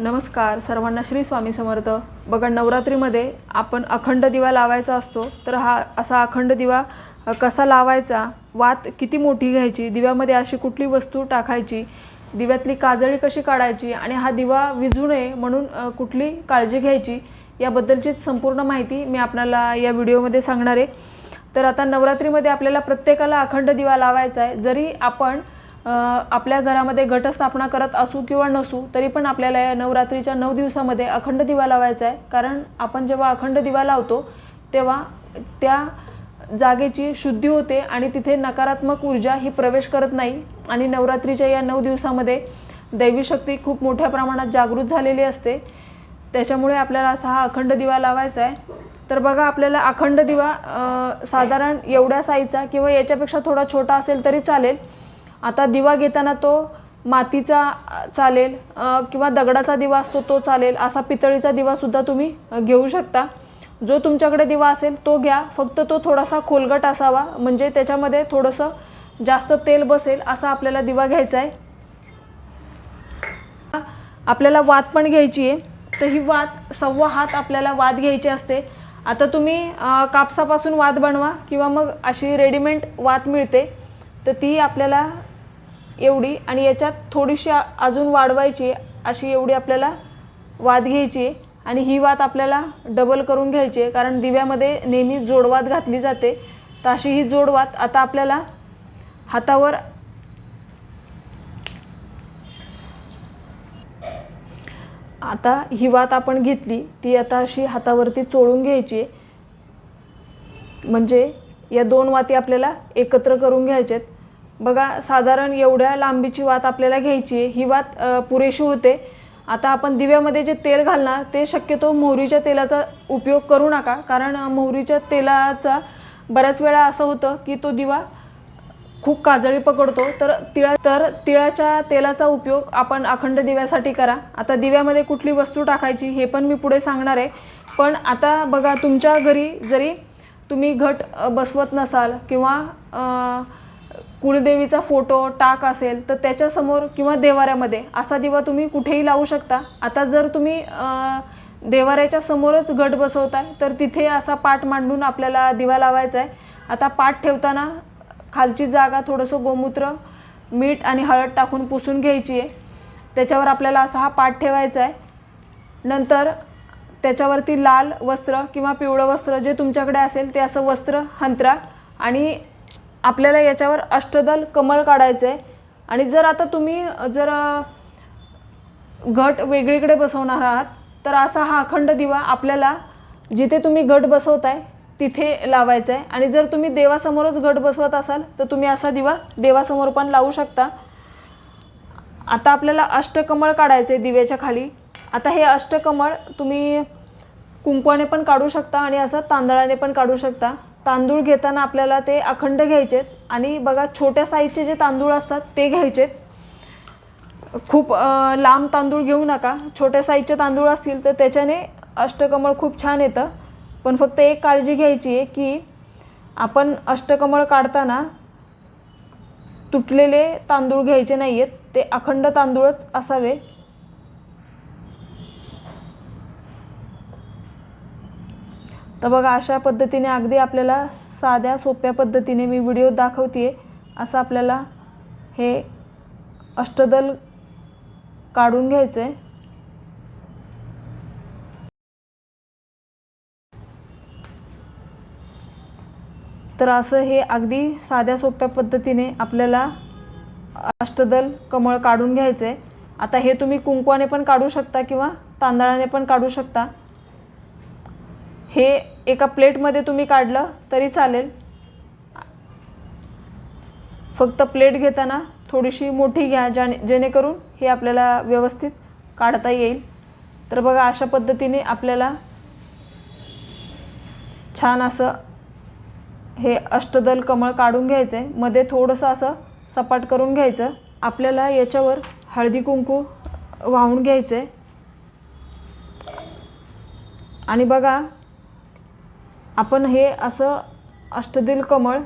नमस्कार सर्वांना श्री स्वामी समर्थ. बघा नवरात्रीमध्ये आपण अखंड दिवा लावायचा असतो. तर हा असा अखंड दिवा कसा लावायचा? वात किती मोठी घ्यायची? दिव्यामध्ये अशी कुठली वस्तू टाकायची? दिव्यातली काजळी कशी काढायची? आणि हा दिवा विझू नये म्हणून कुठली काळजी घ्यायची? याबद्दलचीच संपूर्ण माहिती मी आपल्याला या व्हिडिओमध्ये सांगणार आहे. तर आता नवरात्रीमध्ये आपल्याला प्रत्येकाला अखंड दिवा लावायचा आहे. जरी आपण आपल्या घरामध्ये घटस्थापना करत असू किंवा नसू तरी पण आपल्याला या नवरात्रीच्या नऊ दिवसामध्ये अखंड दिवा लावायचा आहे. कारण आपण जेव्हा अखंड दिवा लावतो तेव्हा त्या जागेची शुद्धी होते आणि तिथे नकारात्मक ऊर्जा ही प्रवेश करत नाही. आणि नवरात्रीच्या या नऊ दिवसामध्ये दैवी शक्ती खूप मोठ्या प्रमाणात जागृत झालेली असते. त्याच्यामुळे आपल्याला असा हा अखंड दिवा लावायचा आहे. तर बघा आपल्याला अखंड दिवा साधारण एवढ्या साईजचा किंवा याच्यापेक्षा थोडा छोटा असेल तरी चालेल. आता दिवा घेताना तो मातीचा चालेल किंवा दगडाचा दिवा असतो तो चालेल असा पितळीचा दिवासुद्धा तुम्ही घेऊ शकता. जो तुमच्याकडे दिवा असेल तो घ्या फक्त तो थोडासा खोलगट असावा म्हणजे त्याच्यामध्ये थोडंसं जास्त तेल बसेल असा आपल्याला दिवा घ्यायचा आहे. आपल्याला वात पण घ्यायची आहे तर ही वात सव्वा हात आपल्याला वात घ्यायची असते. आता तुम्ही कापसापासून वात बनवा किंवा मग अशी रेडीमेड वात मिळते तर ती आपल्याला एवढी आणि याच्यात थोडीशी अजून वाढवायची अशी एवढी आपल्याला वाद घ्यायची आहे आणि ही वात आपल्याला डबल करून घ्यायची आहे. कारण दिव्यामध्ये नेहमी जोडवात घातली जाते. तर अशी ही जोडवात आता आपल्याला हातावर आता ही वात आपण घेतली ती आता अशी हातावरती चोळून घ्यायची. आहे. म्हणजे या दोन वाती आपल्याला एकत्र करून घ्यायच्यात. बघा साधारण एवढ्या लांबीची वात आपल्याला घ्यायची आहे. ही वात पुरेशी होते. आता आपण दिव्यामध्ये जे तेल घालणार ते शक्यतो मोहरीच्या तेलाचा उपयोग करू नका. कारण मोहरीच्या तेलाचा बऱ्याच वेळा असं होतं की तो दिवा खूप काजळी पकडतो. तर तिळा तर तिळाच्या तेलाचा उपयोग आपण अखंड दिव्यासाठी करा. आता दिव्यामध्ये कुठली वस्तू टाकायची हे पण मी पुढे सांगणार आहे. पण आता बघा तुमच्या घरी जरी तुम्ही घट बसवत नसाल किंवा अ, कुलदेवीचा फोटो टाक असेल तर त्याच्यासमोर किंवा देवाऱ्यामध्ये असा दिवा तुम्ही कुठेही लावू शकता. आता जर तुम्ही देवाऱ्याच्या समोरच गट बसवताय तर तिथे असा पाट मांडून आपल्याला दिवा लावायचा आहे आता पाट ठेवताना खालची जागा थोडंसं गोमूत्र मीठ आणि हळद टाकून पुसून घ्यायची आहे त्याच्यावर आपल्याला असा हा पाट ठेवायचा आहे नंतर त्याच्यावरती लाल वस्त्र किंवा पिवळं वस्त्र जे तुमच्याकडे असेल ते असं वस्त्र हंतरा आणि आपल्याला याच्यावर अष्टदल कमळ काढायचं आहे आणि जर आता तुम्ही जर घट वेगळीकडे बसवणार आहात तर असा हा अखंड दिवा आपल्याला जिथे तुम्ही घट बसवताय तिथे लावायचा आहे आणि जर तुम्ही देवासमोरच घट बसवत असाल तर तुम्ही असा दिवा देवासमोर पण लावू शकता. आता आपल्याला अष्टकमळ काढायचे आहे दिव्याच्या खाली. आता हे अष्टकमळ तुम्ही कुंकवाने पण काढू शकता आणि असं तांदळाने पण काढू शकता. तांदूळ घेताना आपल्याला ते अखंड घ्यायचेत आणि बघा छोट्या साईजचे जे तांदूळ असतात ते घ्यायचेत. खूप लांब तांदूळ घेऊ नका. छोट्या साईजचे तांदूळ असतील तर त्याच्याने अष्टकमळ खूप छान येतं. पण फक्त एक काळजी घ्यायची आहे की आपण अष्टकमळ काढताना तुटलेले तांदूळ घ्यायचे नाही आहेत ते अखंड तांदूळच असावे. तर बघा अशा पद्धतीने अगदी आपल्याला साध्या सोप्या पद्धतीने मी व्हिडिओ दाखवते असं आपल्याला हे अष्टदल काढून घ्यायचं आहे तर असं हे अगदी साध्या सोप्या पद्धतीने आपल्याला अष्टदल कमळ काढून घ्यायचं आहे आता हे तुम्ही कुंकवाने पण काढू शकता किंवा तांदळाने पण काढू शकता. हे एका प्लेटमध्ये तुम्ही काढलं तरी चालेल. फक्त प्लेट घेताना थोडीशी मोठी घ्या ज्याने जेणेकरून हे आपल्याला व्यवस्थित काढता येईल. तर बघा अशा पद्धतीने आपल्याला छान असं हे अष्टदल कमळ काढून घ्यायचं आहे मध्ये थोडंसं असं सपाट करून घ्यायचं. आपल्याला याच्यावर हळदी कुंकू वाहून घ्यायचं आहे आणि बघा आपण हे असं अष्टदिल कमळ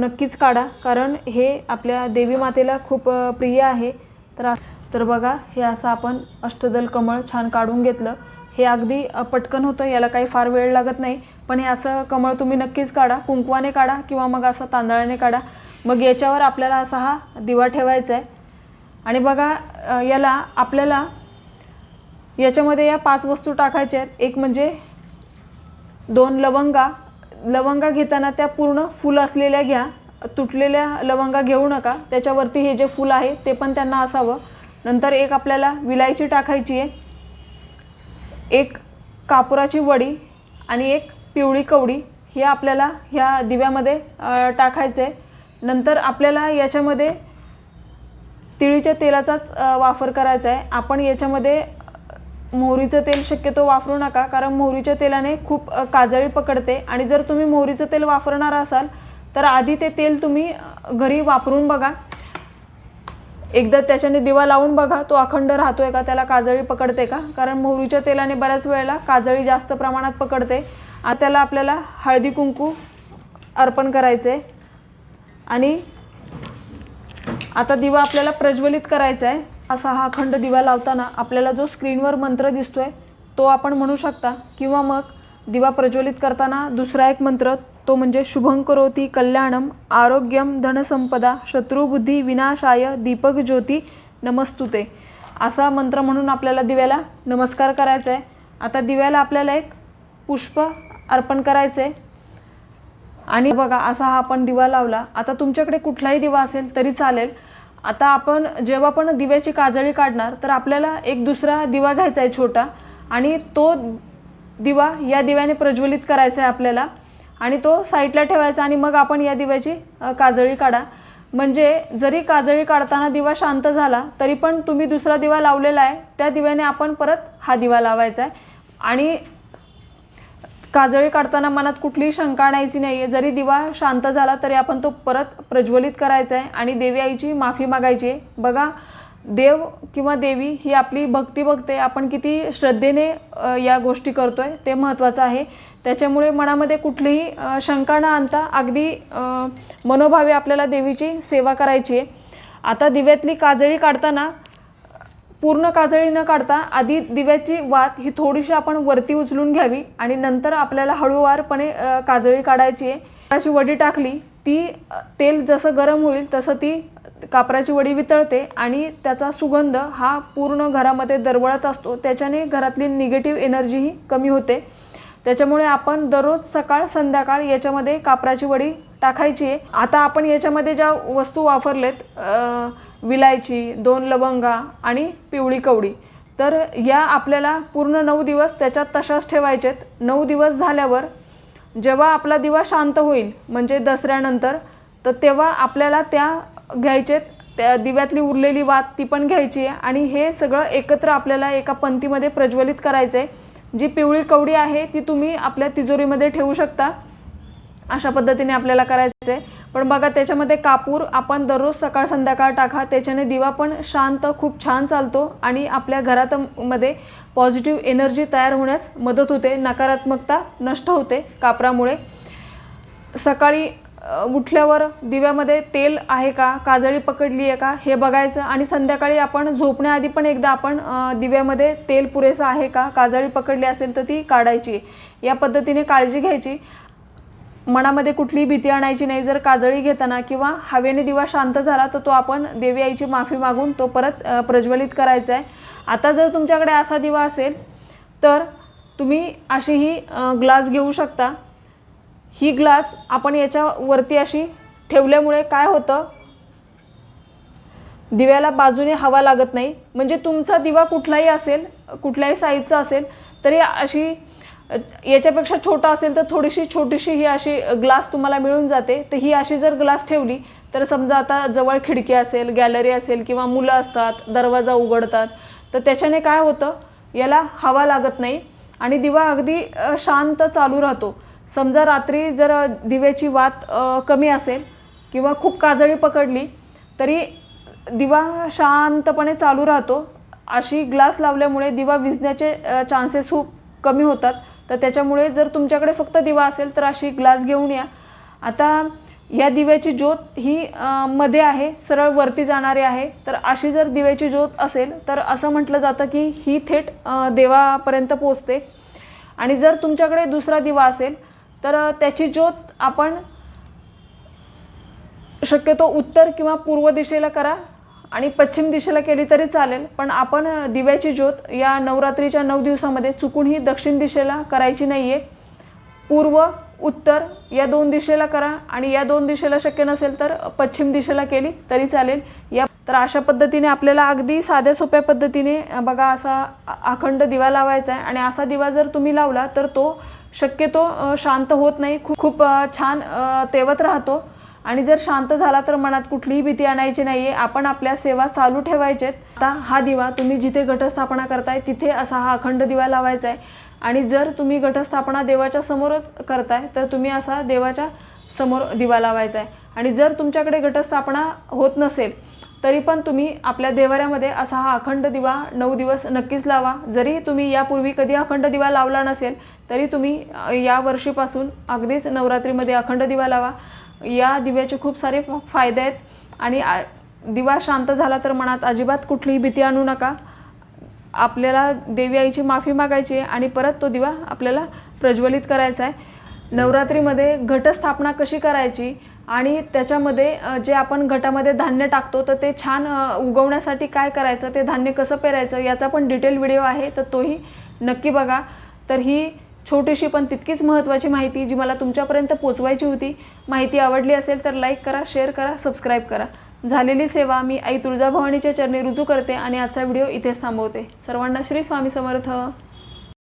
नक्कीच काढा. कारण हे आपल्या देवी मातेला खूप प्रिय आहे. तर तर बघा हे असं आपण अष्टदल कमळ छान काढून घेतलं. हे अगदी पटकन होतं याला काही फार वेळ लागत नाही. पण हे असं कमळ तुम्ही नक्कीच काढा. कुंकवाने काढा किंवा मग असं तांदळाने काढा. मग याच्यावर आपल्याला असा हा दिवा ठेवायचा आहे. आणि बघा याला आपल्याला याच्यामध्ये या पाच वस्तू टाकायच्या आहेत. एक म्हणजे दोन लवंगा लवंगा घेताना त्या पूर्ण फुल असलेल्या घ्या. तुटलेल्या लवंगा घेऊ नका. त्याच्यावरती हे जे फुल आहे ते पण त्यांना असावं. नंतर एक आपल्याला विलायची टाकायची आहे. एक कापुराची वडी आणि एक पिवळी कवडी हे आपल्याला ह्या दिव्यामध्ये टाकायचं आहे. नंतर आपल्याला याच्यामध्ये तिळीच्या तेलाचाच वापर करायचा आहे. आपण याच्यामध्ये मोहरीचं तेल शक्यतो वापरू नका कारण मोहरीच्या तेलाने खूप काजळी पकडते. आणि जर तुम्ही मोहरीचं तेल वापरणार असाल तर आधी ते तेल तुम्ही घरी वापरून बघा. एकदा त्याच्याने दिवा लावून बघा तो अखंड राहतोय का त्याला काजळी पकडते का? कारण मोहरीच्या तेलाने बऱ्याच वेळेला काजळी जास्त प्रमाणात पकडते. आणि त्याला आपल्याला हळदी कुंकू अर्पण करायचे आहे आणि आता दिवा आपल्याला प्रज्वलित करायचा आहे असा हा अखंड दिवा लावताना आपल्याला जो स्क्रीनवर मंत्र दिसतोय तो आपण म्हणू शकता. किंवा मग दिवा प्रज्वलित करताना दुसरा एक मंत्र तो म्हणजे शुभं करोती कल्याणम आरोग्यम धनसंपदा शत्रुबुद्धी विनाशाय दीपक ज्योती नमस्तुते. असा मंत्र म्हणून आपल्याला दिव्याला नमस्कार करायचा आहे आता दिव्याला आपल्याला एक पुष्प अर्पण करायचं आहे आणि बघा असा हा आपण दिवा लावला. आता तुमच्याकडे कुठलाही दिवा असेल तरी चालेल. आता आपण जेव्हा पण दिव्याची काजळी काढणार तर आपल्याला एक दुसरा दिवा घ्यायचा आहे छोटा आणि तो दिवा या दिव्याने प्रज्वलित करायचा आहे आपल्याला आणि तो साईडला ठेवायचा आणि मग आपण या दिव्याची काजळी काढा. म्हणजे जरी काजळी काढताना दिवा शांत झाला तरी पण तुम्ही दुसरा दिवा लावलेला आहे त्या दिव्याने आपण परत हा दिवा लावायचा आहे. आणि काजळी काढताना मनात कुठलीही शंका आणायची नाही आहे जरी दिवा शांत झाला तरी आपण तो परत प्रज्वलित करायचा आहे आणि देवी आईची माफी मागायची आहे बघा देव किंवा देवी ही आपली भक्ती बघते. आपण किती श्रद्धेने या गोष्टी करतो आहे ते महत्त्वाचं आहे. त्याच्यामुळे मनामध्ये कुठलीही शंका न आणता अगदी मनोभावे आपल्याला देवीची सेवा करायची आहे आता दिव्यातली काजळी काढताना पूर्ण काजळी न काढता आधी दिव्याची वात ही थोडीशी आपण वरती उचलून घ्यावी आणि नंतर आपल्याला हळूवारपणे काजळी काढायची आहे. अशी वडी टाकली ती तेल जसं गरम होईल तसं ती कापराची वडी वितळते आणि त्याचा सुगंध हा पूर्ण घरामध्ये दरवळत असतो. त्याच्याने घरातली निगेटिव्ह एनर्जीही कमी होते. त्याच्यामुळे आपण दररोज सकाळ संध्याकाळ याच्यामध्ये कापराची वडी टाकायची आहे. आता आपण याच्यामध्ये ज्या वस्तू वापरलेत अ, विलायची दोन लवंगा आणि पिवळी कवडी. तर या आपल्याला पूर्ण नऊ दिवस त्याच्यात तशाच ठेवायचेत. नऊ दिवस झाल्यावर जेव्हा आपला दिवा शांत होईल म्हणजे दसऱ्यानंतर तर तेव्हा आपल्याला त्या घ्यायचेत. त्या दिव्यातली उरलेली वात ती पण घ्यायची आहे. आणि हे सगळं एकत्र आपल्याला एका पंक्तीमध्ये प्रज्वलित करायचं आहे जी पिवळी कवडी आहे ती तुम्ही आपल्या तिजोरीमध्ये ठेवू शकता. अशा पद्धतीने आपल्याला करायचं आहे पण बघा त्याच्यामध्ये कापूर आपण दररोज सकाळ संध्याकाळ टाका त्याच्याने दिवा पण शांत खूप छान चालतो आणि आपल्या घरात मध्ये पॉझिटिव्ह एनर्जी तयार होण्यास मदत होते. नकारात्मकता नष्ट होते कापरामुळे. सकाळी उठल्यावर दिव्यामध्ये तेल आहे का काजळी पकडली आहे का हे बघायचं आणि संध्याकाळी आपण झोपण्याआधी पण एकदा आपण दिव्यामध्ये तेल पुरेसं आहे का काजळी पकडली असेल तर ती काढायची. या पद्धतीने काळजी घ्यायची. मनामध्ये कुठलीही भीती आणायची नाही. जर काजळी घेताना किंवा हवेने दिवा शांत झाला तर तो आपण देवी आईची माफी मागून तो परत प्रज्वलित करायचा आहे आता जर तुमच्याकडे असा दिवा असेल तर तुम्ही अशी ही ग्लास घेऊ शकता. ही ग्लास आपण याच्यावरती अशी ठेवल्यामुळे काय होतं? दिव्याला बाजूने हवा लागत नाही. म्हणजे तुमचा दिवा कुठलाही असेल कुठल्याही साईजचा असेल तरी अशी याच्यापेक्षा छोटा असेल तर थोडीशी छोटीशी ही अशी ग्लास तुम्हाला मिळून जाते. तर ही अशी जर ग्लास ठेवली तर समजा आता जवळ खिडकी असेल गॅलरी असेल किंवा मुलं असतात दरवाजा उघडतात तर त्याच्याने काय होतं याला हवा लागत नाही आणि दिवा अगदी शांत चालू राहतो. समजा रात्री जर दिव्याची वात कमी असेल किंवा खूप काजळी पकडली तरी दिवा शांतपणे चालू राहतो. अशी ग्लास लावल्यामुळे दिवा विजण्याचे चान्सेस खूप कमी होतात. तर त्याच्यामुळे जर तुमच्याकडे फक्त दिवा असेल तर अशी ग्लास घेऊन या. आता या दिव्याची ज्योत ही मध्ये आहे सरळ वरती जाणारी आहे. तर अशी जर दिव्याची ज्योत असेल तर असं म्हटलं जातं की ही थेट देवापर्यंत पोचते आणि जर तुमच्याकडे दुसरा दिवा असेल तर त्याची ज्योत आपण शक्यतो उत्तर किंवा पूर्व दिशेला करा. आणि पश्चिम दिशेला केली तरी चालेल पण आपण दिव्याची ज्योत या नवरात्रीच्या नऊ दिवसामध्ये चुकूनही दक्षिण दिशेला करायची नाही आहे पूर्व उत्तर या दोन दिशेला करा आणि या दोन दिशेला शक्य नसेल तर पश्चिम दिशेला केली तरी चालेल. या तर अशा पद्धतीने आपल्याला अगदी साध्या सोप्या पद्धतीने बघा असा अखंड दिवा लावायचा आहे आणि असा दिवा जर तुम्ही लावला तर तो शक्यतो शांत होत नाही. खूप खूप छान तेवत राहतो. आणि जर शांत झाला तर मनात कुठलीही भीती आणायची नाही आहे आपण आपल्या सेवा चालू ठेवायचेत. आता हा दिवा तुम्ही जिथे घटस्थापना करताय तिथे असा हा अखंड दिवा लावायचा आहे आणि जर तुम्ही घटस्थापना देवाच्या समोरच करताय तर तुम्ही असा देवाच्या समोर दिवा लावायचा आहे आणि जर तुमच्याकडे घटस्थापना होत नसेल तरी पण तुम्ही आपल्या देवाऱ्यामध्ये असा हा अखंड दिवा नऊ दिवस नक्कीच लावा. जरी तुम्ही यापूर्वी कधी अखंड दिवा लावला नसेल तरी तुम्ही या वर्षीपासून अगदीच नवरात्रीमध्ये अखंड दिवा लावा. या दिव्याचे खूप सारे फायदे आहेत. आणि दिवा शांत झाला तर मनात अजिबात कुठलीही भीती आणू नका. आपल्याला देवी आईची माफी मागायची आहे आणि परत तो दिवा आपल्याला प्रज्वलित करायचा आहे. नवरात्रीमध्ये घटस्थापना कशी करायची आणि त्याच्यामध्ये जे आपण घटामध्ये धान्य टाकतो तर ते छान उगवण्यासाठी काय करायचं ते धान्य कसं पेरायचं याचा पण डिटेल व्हिडिओ आहे तर तोही नक्की बघा. तर ही छोटीशी पण तितकीच महत्त्वाची माहिती जी मला तुमच्यापर्यंत पोचवायची होती. माहिती आवडली असेल तर लाईक करा शेअर करा सबस्क्राईब करा. झालेली सेवा मी आई तुळजाभवानीच्या चरणी रुजू करते आणि आजचा व्हिडिओ इथेच थांबवते. सर्वांना श्री स्वामी समर्थ.